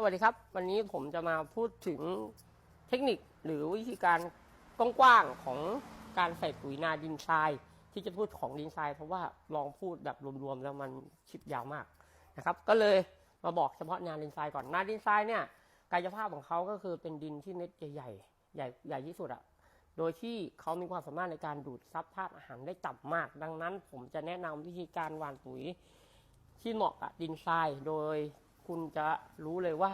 สวัสดีครับ วันนี้ผมจะมาพูดถึงเทคนิคหรือวิธีการกว้างๆของการใส่ปุ๋ยนาดินทราย ที่จะพูดของดินทรายเพราะว่าลองพูดแบบรวมๆแล้วมันชิดยาวมากนะครับ ก็เลยมาบอกเฉพาะนาดินทรายก่อนนาดินทรายเนี่ยกายภาพของเขาก็คือเป็นดินที่เม็ดใหญ่ๆใหญ่ใหญ่ที่สุดอะโดยที่เขามีความสามารถในการดูดซับธาตุอาหารได้ต่ำมาก ดังนั้นผมจะแนะนำวิธีการหว่านปุ๋ยที่เหมาะกับดินทรายโดย คุณจะรู้เลยว่า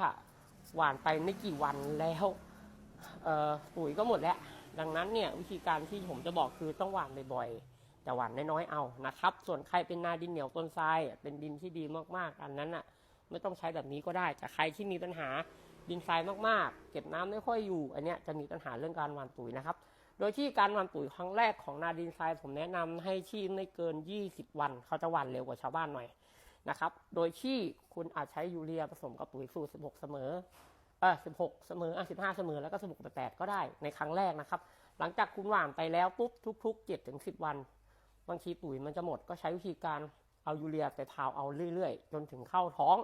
หว่านไปไม่กี่วันแล้วปุ๋ยก็หมดแล้ว ดังนั้นเนี่ยวิธีการที่ผมจะบอกคือต้องหว่านบ่อยๆแต่หว่านน้อยๆเอานะครับ ส่วนใครเป็นนาดินเหนียวต้นทรายเป็นดินที่ดีมากๆอันนั้นอะไม่ต้องใช้แบบนี้ก็ได้แต่ใครที่มีปัญหาดินทรายมากๆ เก็บน้ำไม่ค่อยอยู่ อันเนี้ยจะมีปัญหาเรื่องการหว่านปุ๋ยนะครับ โดยที่การหว่านปุ๋ยครั้งแรกของนาดินทรายผมแนะนำให้ที่ไม่เกิน 20 วัน เขาจะหว่านเร็วกว่าชาวบ้านหน่อย นะครับ โดยที่คุณอาจใช้ยูเรียผสมกับปุ๋ยสูตร 16 เสมอเออ16 เสมออะ15 เสมอ แล้วก็ 16 8 ก็ได้ในครั้งแรกนะครับ หลังจากคุณหว่านไปแล้วปุ๊บทุก ๆ 7 ถึง 10 วัน บางทีปุ๋ยมันจะหมดก็ใช้วิธีการเอายูเรียไปทาวเอาเรื่อยๆ จนถึงเข้าท้อง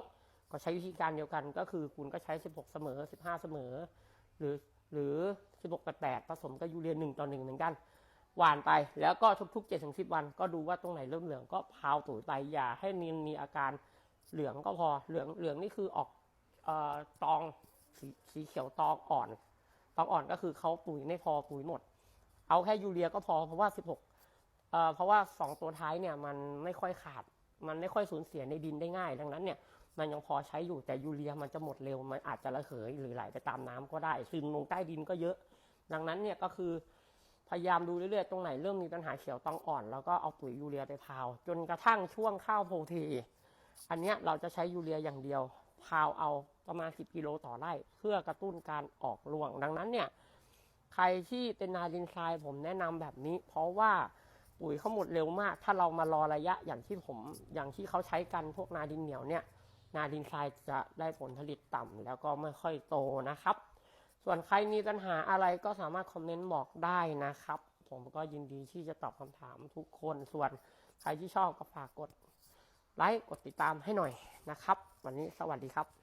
ก็ใช้วิธีการเดียวกันก็คือคุณก็ใช้ 16 เสมอ 15 เสมอ หรือหรือ 16 8 8 ผสมกับยูเรีย1ต่อ1เหมือนกัน หวานไปแล้วก็ทุกๆ7จ็ถึงสิวัน ก็ดูว่าตรงไหนเริ่มเหลืองก็พาวตุ๋ยไปอย่าให้มีมีอาการเหลืองก็พอเหลืองเหลืองนี่คือออกเอ่อตองสีสีเขียวตองอ่อน ตองอ่อนก็คือเขาปุ๋ยไม่พอปุ๋ยหมด เอาแค่ยูเรียก็พอเพราะว่า 16เอ่อเพราะว่า 2 ตัวท้ายเนี่ยมันไม่ค่อยขาด มันไม่ค่อยสูญเสียในดินได้ง่าย ดังนั้นเนี่ยมันยังพอใช้อยู่แต่ยูเรียมันจะหมดเร็วมันอาจจะระเหยหรือไหลไปตามน้ำก็ได้ซึมลงใต้ดินก็เยอะ ดังนั้นเนี่ยก็คือ พยายามดูเรื่อยๆ ตรงไหนเริ่มมีปัญหาเขียวต้องอ่อน แล้วก็เอาปุ๋ยยูเรียไปพาว จนกระทั่งช่วงข้าวโพเทอันเนี้ยเราจะใช้ยูเรียอย่างเดียว พาวเอาประมาณ 10 กิโลต่อไร่ เพื่อกระตุ้นการออกรวง ดังนั้นเนี่ย ใครที่เป็นนาดินทรายผมแนะนำแบบนี้ เพราะว่าปุ๋ยเขาหมดเร็วมาก ถ้าเรามารอระยะอย่างที่ผมอย่างที่เขาใช้กันพวกนาดินเหนียวเนี่ย นาดินทรายจะได้ผลผลิตต่ำแล้วก็ไม่ค่อยโตนะครับ ส่วนใครมีปัญหาอะไรก็สามารถคอมเมนต์บอกได้นะครับ ผมก็ยินดีที่จะตอบคำถามทุกคน ส่วนใครที่ชอบก็ฝากกดไลค์กดติดตามให้หน่อยนะครับ วันนี้สวัสดีครับ